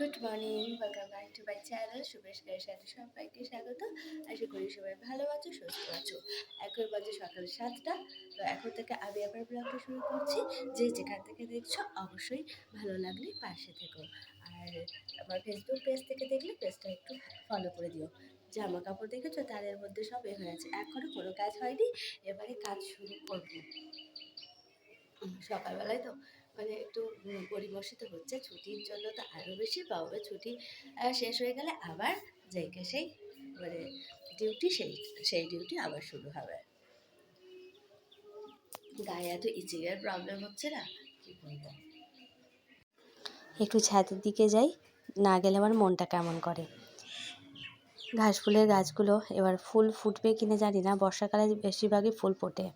Good morning welcome back to my channel সুবেশ গায়ের সাথে সবাইকে স্বাগত। আশা করি সবাই ভালো আছো, সুস্থ আছো। এখন বাজে সকাল সাতটা। তো এখন থেকে আমি আবার ব্লগটা শুরু করছি। যে যেখান থেকে দেখছ, অবশ্যই ভালো লাগলে পাশে থেকো। আর আমার ফেসবুক পেজ থেকে দেখলে পেজটা একটু ফলো করে দিও। জামা কাপড় দেখেছ, তারের মধ্যে সব এ হয়ে আছে। এখনও কোনো কাজ হয়নি, এবারে কাজ শুরু করব। সকালবেলায় তো মানে একটু পরিবর্ষিত হচ্ছে। ছুটির জন্য তো আরও বেশি পাবে ছুটি শেষ হয়ে গেলে আবার যাইকে সেই মানে ডিউটি সেই সেই ডিউটি আবার শুরু হবে। গায়ে এত ইচিংয়ের প্রবলেম হচ্ছে না? কি বলব? একটু ছাদের দিকে যাই, না গেলে আমার মনটা কেমন করে? ঘাস ফুলের গাছগুলো এবার ফুল ফুটবে কিনা জানি না, বর্ষাকালে বেশিরভাগই ফুল ফোটে।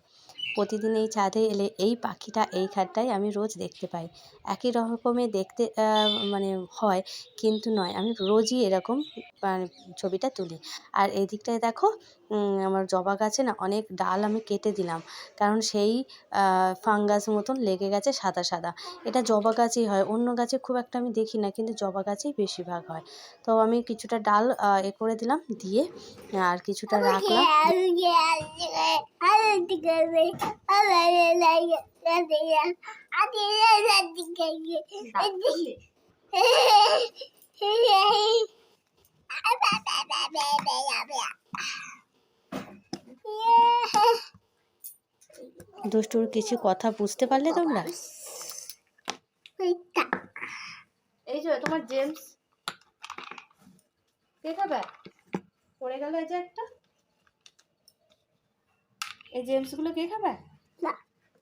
প্রতিদিন এই ছাদে এলে এই পাখিটা এই খাটটাই আমি রোজ দেখতে পাই একই রকমের দেখতে মানে হয় কিন্তু নয় আমি রোজই এরকম মানে ছবিটা তুলি আর এই দিকটায় দেখো আমার জবা গাছে না অনেক ডাল আমি কেটে দিলাম কারণ সেই ফাঙ্গাস মতন লেগে গেছে সাদা সাদা এটা জবা গাছেই হয় অন্য গাছে খুব একটা আমি দেখি না কিন্তু জবা গাছেই বেশিরভাগ হয় তো আমি কিছুটা ডাল এ করে দিলাম দিয়ে আর কিছুটা রাখলাম দুষ্টুর কিছু কথা বুঝতে পারলে তোমরা? এই যে তোমার জেমস। কে খাবে? পড়ে গেল এই যে একটা? এই জেমসগুলো কে খাবে? না।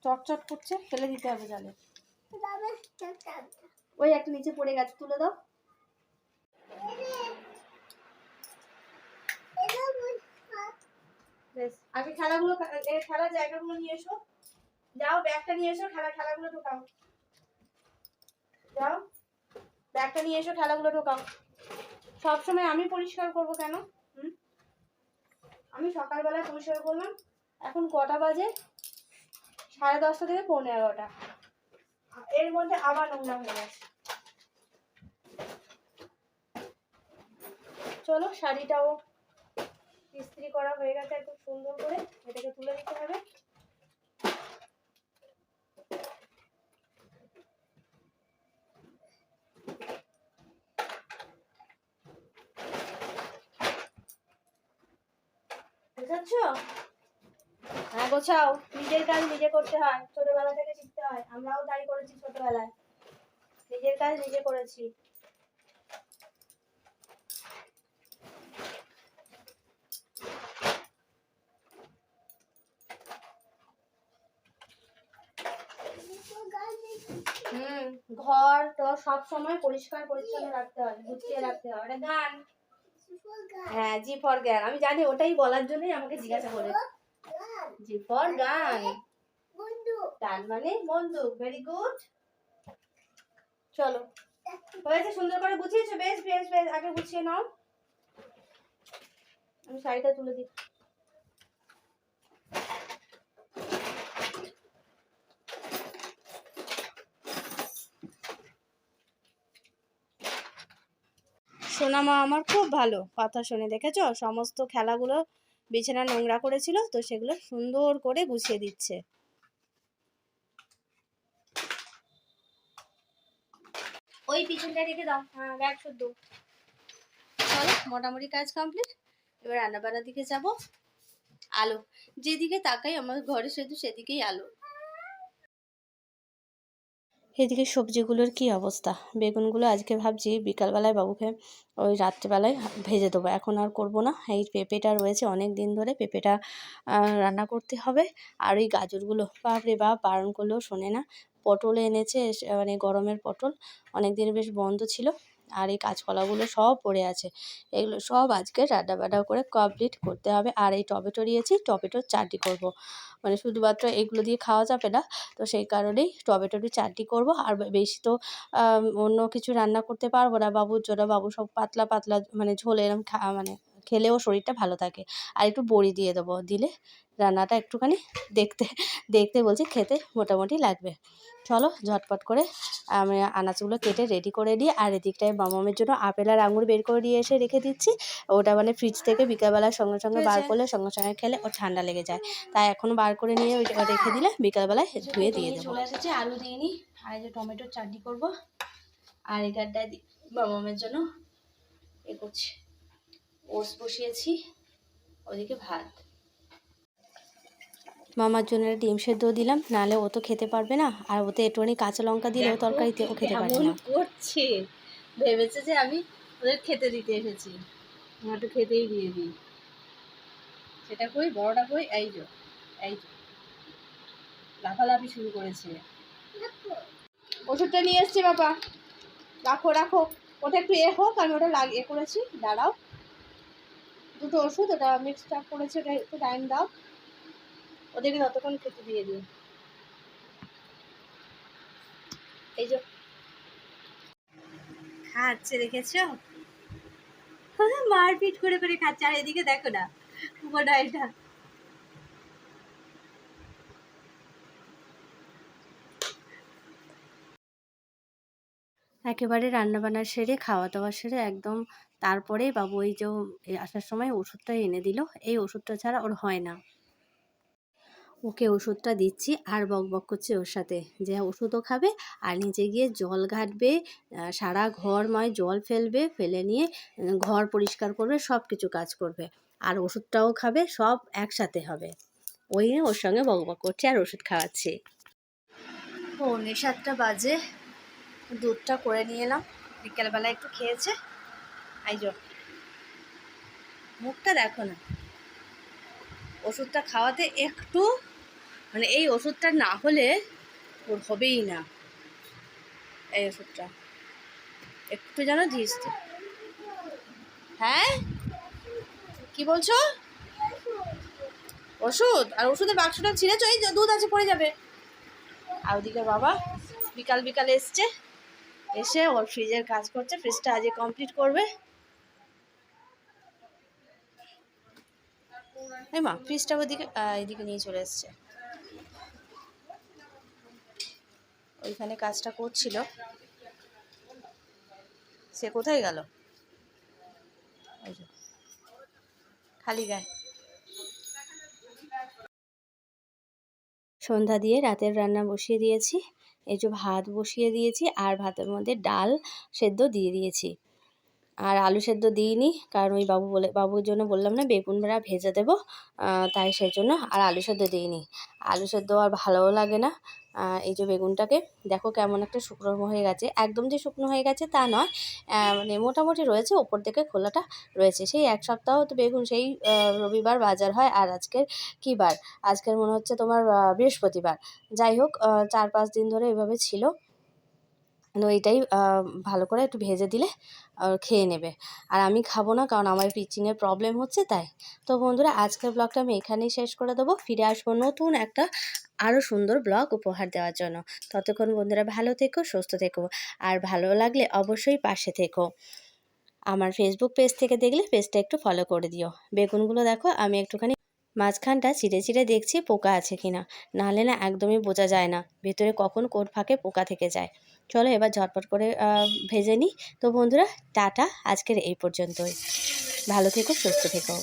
চটচট করছে ফেলে দিতে হবে জালে। ওই একটা নিচে পড়ে গেছে তুলে দাও। আগে খেলাগুলো খেলার জায়গাগুলো নিয়ে এসো। যাও ব্যাগটা নিয়ে এসো খেলা খেলাগুলো ঢোকাও। যাও ব্যাগটা নিয়ে এসো খেলাগুলো ঢোকাও। সবসময় আমি পরিষ্কার করব কেন? হুম? আমি সকালবেলায় পরিষ্কার করলাম এখন কটা বাজে? সাড়ে দশটা থেকে পৌনে এগারোটা। এর মধ্যে আবার নোংরা হয়ে গেছে। চলো, শাড়িটাও ইস্ত্রি করা হয়ে গেছে একদম সুন্দর করে। এটাকে তুলে দিতে হবে। বুঝাচ্ছ হ্যাঁ গোছাও। নিজের কাজ নিজে করতে হয়। ছোটবেলা থেকে শিখতে হয়। আমরাও তাই করেছি ছোটবেলায়। নিজের কাজ নিজে করেছি। হুম, ঘর তো সব সময় পরিষ্কার, পরিচ্ছন্ন রাখতে হয়। গুছিয়ে রাখতে হয়। এটা গান হ্যাঁ জি ফর জ্ঞান। আমি জানি, ওটাই বলার জন্যই আমাকে জিজ্ঞাসা করে জি ফর গান গান মানে বন্দুক ভেরি গুড চলো। হয়েছে সুন্দর করে গুছিয়েছো? বেশ বেশ বেশ আগে গুছিয়ে নাও। আমি শাড়িটা তুলে দিই। সোনামা আমার খুব ভালো কথা শুনে দেখেছ? সমস্ত খেলাগুলো বিছানা নোংরা করেছিল, তো সেগুলো সুন্দর করে গুছিয়ে দিচ্ছে। ওই পিছনটা রেখে দাও। হ্যাঁ ব্যাগ শুদ্ধ। চলো, মোটামুটি কাজ কমপ্লিট এবার রান্নাবান্নার দিকে যাব। আলো, যেদিকে তাকাই আমার ঘরে শুধু সেদিকেই আলো। এদিকে সবজিগুলোর কি অবস্থা? বেগুনগুলো আজকে ভাবছি বিকালবেলায় বাবুকে ওই রাত্রিবেলায় ভেজে দেবো। এখন আর করব না। এই পেঁপেটা রয়েছে অনেক দিন ধরে পেঁপেটা রান্না করতে হবে। আর ওই গাজরগুলো, বাপরে বা বারণ করলেও শোনে না। পটল এনেছে মানে গরমের পটল। অনেক দিন বেশ বন্ধ ছিল। আর এই কাঁচকলাগুলো সব পড়ে আছে। এগুলো সব আজকে রান্না বান্না করে কমপ্লিট করতে হবে। আর এই টমেটো নিয়েছি, টমেটোর চাটনি করব। মানে শুধুমাত্র এগুলো দিয়ে খাওয়া যাবে না, তো সেই কারণেই টমেটোর চাটনি করব। আর বেশি তো অন্য কিছু রান্না করতে পারব না। বাবুর জন্য বাবু সব পাতলা পাতলা মানে ঝোল এরম খা মানে খেলে ওর শরীরটা ভালো থাকে। আর একটু বড়ি দিয়ে দেবো। দিলে রান্নাটা একটুখানি দেখতে দেখতে বলছি খেতে মোটামুটি লাগবে। চলো ঝটপট করে আমি আনাজগুলো কেটে রেডি করে দিই আর এদিকটায় মামামের জন্য আপেল আর আঙুর বের করে দিয়ে এসে রেখে দিচ্ছি। ওটা মানে ফ্রিজ থেকে বিকালবেলার সঙ্গে সঙ্গে বার করলে সঙ্গে সঙ্গে খেলে ওর ঠান্ডা লেগে যায়। তাই এখন বার করে নিয়ে ওইটা রেখে দিলে বিকালবেলায় ধুয়ে দিয়ে দেবো। চলে এসেছে, আলু দিইনি আর এই যে টমেটোর চাটনি করব। আর এখানটায় মামামের জন্য এ করছি। ওটস বসিয়েছি ওদিকে ভাত। মামার জন্য ডিম সেদ্ধ দিলাম নাহলে ও তো খেতে পারবে না। আর ওতে একটুখানি কাঁচা লঙ্কা দিলেও তরকারিতে ও খেতে পারবে না। করছে? ভেবেছে যে আমি ওদের খেতে দিতে এসেছি। আমার একটু খেতেই দিয়ে দিই। সেটা কই? বড়টা কই? এই যো এই যো। লাফালাফি শুরু করেছে। ওষুধটা নিয়ে এসছি বাবা। রাখো রাখো। ওটা একটু এ হোক আমি ওটা লাগ এ করেছি। দাঁড়াও। দুটো ওষুধ ওটা মিক্সড আপ করেছি ওটা একটু টাইম দাও। ওদেরকে ততক্ষণ খেতে দিয়ে দিই এই যে। খাচ্ছে, দেখেছ? মারপিট করে করে খাচ্ছে। আর এদিকে দেখো না ডালটা। একেবারে রান্নাবান্না সেরে, খাওয়া দাওয়া সেরে একদম তারপরেই বাবু ওই যে আসার সময় ওষুধটা এনে দিল। এই ওষুধটা ছাড়া ওর হয় না। ওকে ওষুধটা দিচ্ছি আর বক বক করছে ওর সাথে যে ওষুধও খাবে আর নিচে গিয়ে জল ঘাটবে সারা ঘরময় জল ফেলবে, ফেলে নিয়ে ঘর পরিষ্কার করবে সব কিছু কাজ করবে। আর ওষুধটাও খাবে, সব একসাথে হবে। ওই ওর সঙ্গে বক বক করছে আর ওষুধ খাওয়াচ্ছি। পৌনে সাতটা বাজে দুধটা করে নিয়ে এলাম। বিকেলবেলা একটু খেয়েছে। আইজো। মুখটা দেখো না। ওষুধটা খাওয়াতে একটু মানে এই ওষুধটা না হলে ওর হবেই না। এই ওষুধটা। একটু যেন দিস। হ্যাঁ? কি বলছো? ওষুধ? আর ওষুধের বাক্সটা ছিঁড়েছো? এই দুধ আছে, পড়ে যাবে। আর ওদিকে বাবা, বিকাল বিকাল এসছে। এসে ওর ফ্রিজের কাজ করছে। ফ্রিজটা আজকে কমপ্লিট করবে। এই মা ফ্রিজটা ওদিকে এদিকে নিয়ে চলে এসছে। ওইখানে কাজটা করছিল। সে কোথায় গেল? খালি গায়ে। সন্ধ্যা দিয়ে রাতের রান্না বসিয়ে দিয়েছি। এই যে ভাত বসিয়ে দিয়েছি, আর ভাতের মধ্যে ডাল সেদ্ধ দিয়ে দিয়েছি। আর আলু সেদ্ধ দিইনি, কারণ ওই বাবু বলে, বাবুর জন্য বললাম না, বেগুন ভেড়া ভেজে দেবো তাই সেই জন্য আর আলু সেদ্ধ দিইনি। আলু সেদ্ধ আর ভালোও লাগে না এই যে বেগুনটাকে। দেখো কেমন একটা শুকনো হয়ে গেছে, একদম যে শুকনো হয়ে গেছে তা নয় মানে মোটামুটি রয়েছে, ওপর থেকে খোলাটা রয়েছে। সেই এক সপ্তাহ তো বেগুন, সেই রবিবার বাজার হয় আর আজকের কী বার? আজকের মনে হচ্ছে তোমার বৃহস্পতিবার। যাই হোক চার পাঁচ দিন ধরে এভাবে ছিল। এইটাই ভালো করে একটু ভেজে দিলে খেয়ে নেবে। আর আমি খাব না কারণ আমার পিচিংয়ের প্রবলেম হচ্ছে তাই। তো বন্ধুরা, আজকের ব্লগটা আমি এখানেই শেষ করে দেবো। ফিরে আসব নতুন একটা আরও সুন্দর ব্লগ উপহার দেওয়ার জন্য। ততক্ষণ বন্ধুরা ভালো থেকো, সুস্থ থেকো। আর ভালো লাগলে অবশ্যই পাশে থেকো। আমার ফেসবুক পেজ থেকে দেখলে পেজটা একটু ফলো করে দিও। বেগুনগুলো দেখো, আমি একটুখানি মাঝখানটা চিড়ে চিড়ে দেখছি পোকা আছে কিনা। নাহলে না একদমই বোঝা যায় না, ভেতরে কখন কোন ফাঁকে পোকা থেকে যায়। চলো এবার ঝটপট করে ভেজে নিই। তো বন্ধুরা, টাটা। আজকের এই পর্যন্তই। ভালো থেকো, সুস্থ থেকো।